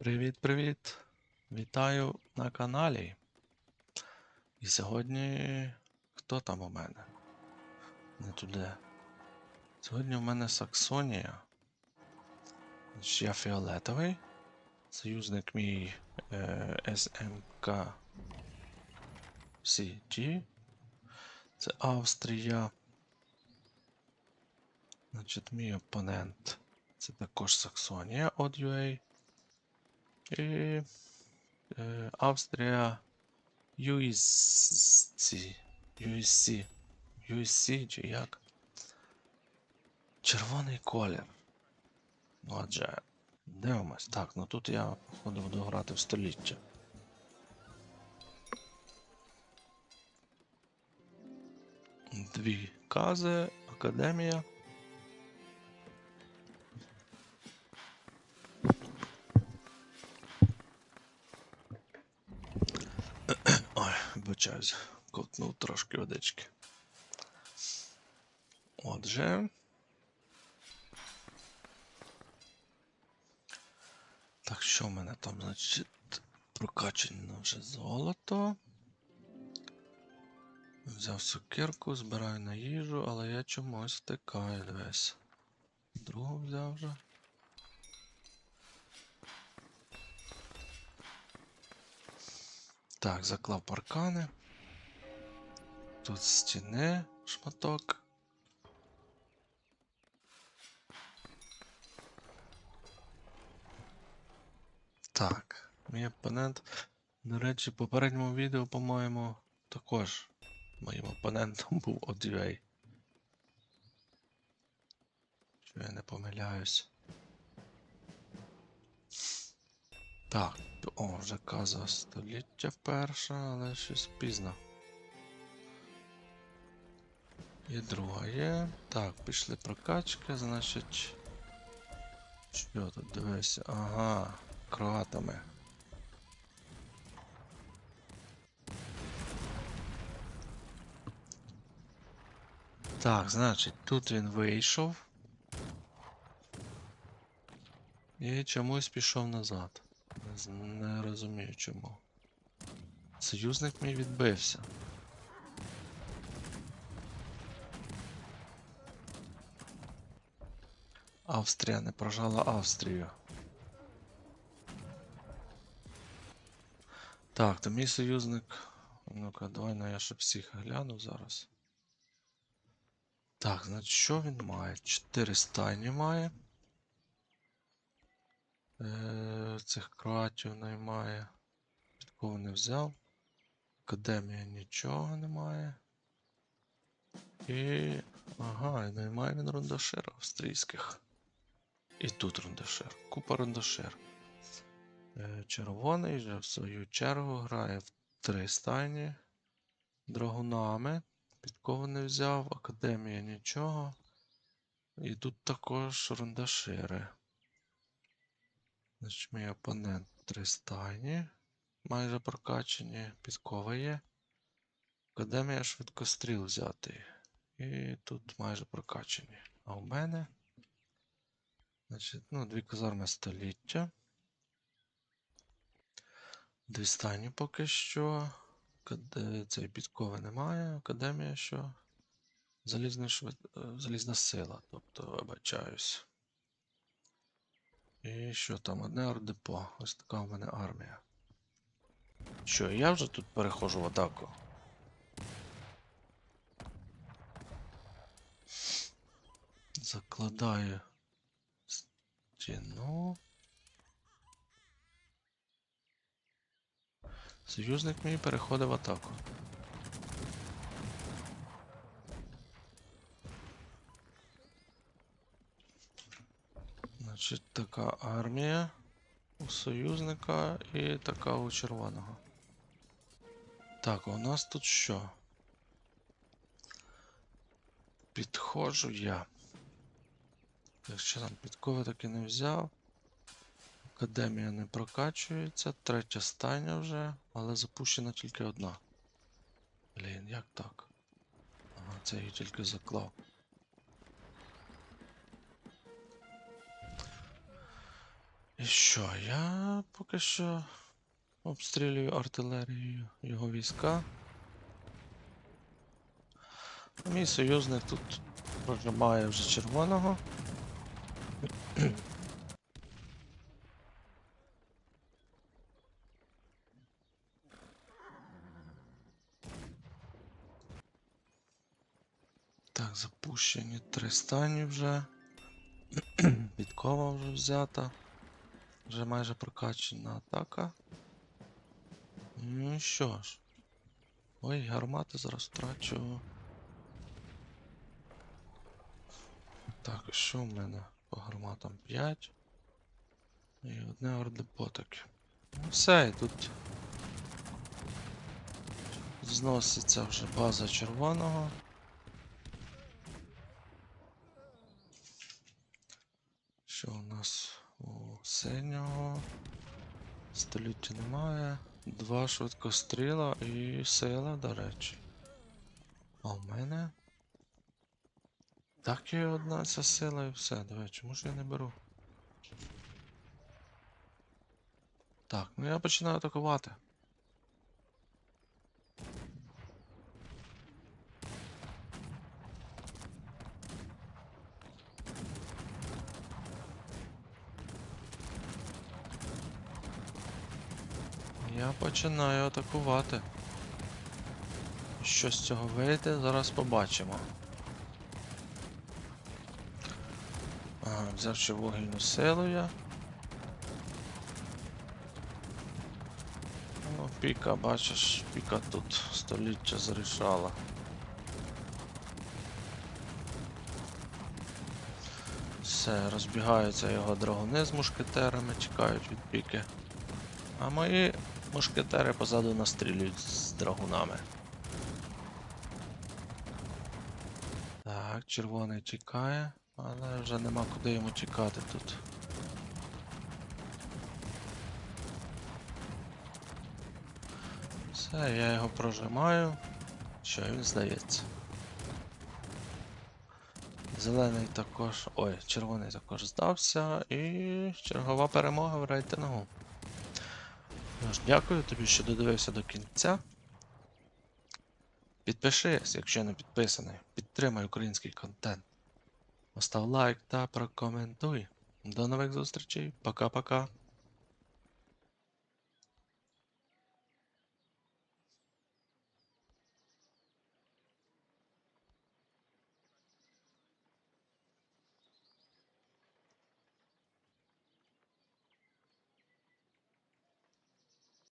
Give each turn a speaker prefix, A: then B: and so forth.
A: Привіт-привіт! Вітаю на каналі. І сьогодні. Хто там у мене? Не туди. Сьогодні у мене Саксонія. Я фіолетовий. Союзник мій е, SMK CG. Це Австрія. Значить, мій опонент. Це також Саксонія od UA. І е, Австрія USC. USC. USC чи як? Червоний колір. Ну, Отже, дивимось. Так, ну тут я, походу, буду грати в століття. Дві кази, академія. Трошки водички. Отже. Так, що в мене там, значить, прокачане вже золото. Взяв сокирку, збираю на їжу, але я чомусь втикаю дивись. Другу взяв вже. Так, заклав паркани. Тут стіни, шматок. Так, мій опонент. До речі, в попередньому відео, по-моєму, також моїм опонентом був Одвей. Що я не помиляюсь. Так, о, вже каза століття перша, але щось пізно. І друга є. Так, пішли прокачки, значить. Що тут дивися? Ага, кроатами. Так, значить, тут він вийшов. І чомусь пішов назад. Не, розумію чому. Союзник мій відбився. Австрія не прожала Австрію. Так, то мій союзник. Ну-ка, давай ну я ще всіх гляну зараз. Так, значить, що він має? Чотири стайні має. Е, цих кроатів наймає. Підкову не взяв. Академія нічого немає. І. Ага, і наймає він рундашир австрійських. І тут рундашир. Купа рундашир. Е, червоний вже в свою чергу грає в три стайні. Драгунами. Підкову не взяв, академія нічого. І тут також рундашири. Значить, мій опонент три стайні. Майже прокачані. Підкова є. Академія швидкостріл взяти. І тут майже прокачані. А у мене. Значить, ну, дві казарми століття. Дві стайні поки що. Акад- Цієї підкови немає. Академія що? Залізна, швид... е, Залізна сила, тобто вибачаюсь. І що там? Одне ордепо. Ось така в мене армія. Що, я вже тут переходжу в атаку? Закладаю стіну. Союзник мій переходить в атаку. Значить, така армія у союзника і така у червоного. Так, у нас тут що? Підходжу я. Якщо там підкови таки не взяв. Академія не прокачується, третя стайня вже, але запущена тільки одна. Блін, як так? Ага, це її тільки заклав. І що? Я поки що обстрілюю артилерією його війська. Мій союзник тут прожимає вже червоного. Так, запущені три стані вже. Підкова вже взята. Вже майже прокачана атака. Ну що ж. Ой, гармати зараз втрачу. Так, що в мене по гарматам 5. І одне ордепотики. Ну все, і тут зноситься вже база червоного. Що у нас у синього? Століття немає. Два швидкостріла і сила, до речі. А в мене. Так і одна ця сила і все. Давай, чому ж я не беру? Так, ну я починаю атакувати. Я починаю атакувати. Що з цього вийде, зараз побачимо. Ага, взяв вугільну силу я. Ну, піка, бачиш, піка тут століття зарішала. Все, розбігаються його драгуни з мушкетерами, чекають від піки. А мої мушкетери позаду настрілюють з драгунами. Так, червоний тікає, але вже нема куди йому тікати тут. Все, я його прожимаю. Що він здається. Зелений також. Ой, червоний також здався. І чергова перемога в рейтингу. Ну ж, дякую тобі, що додивився до кінця. Підпишись, якщо не підписаний. Підтримай український контент. Постав лайк та прокоментуй. До нових зустрічей. Пока-пока.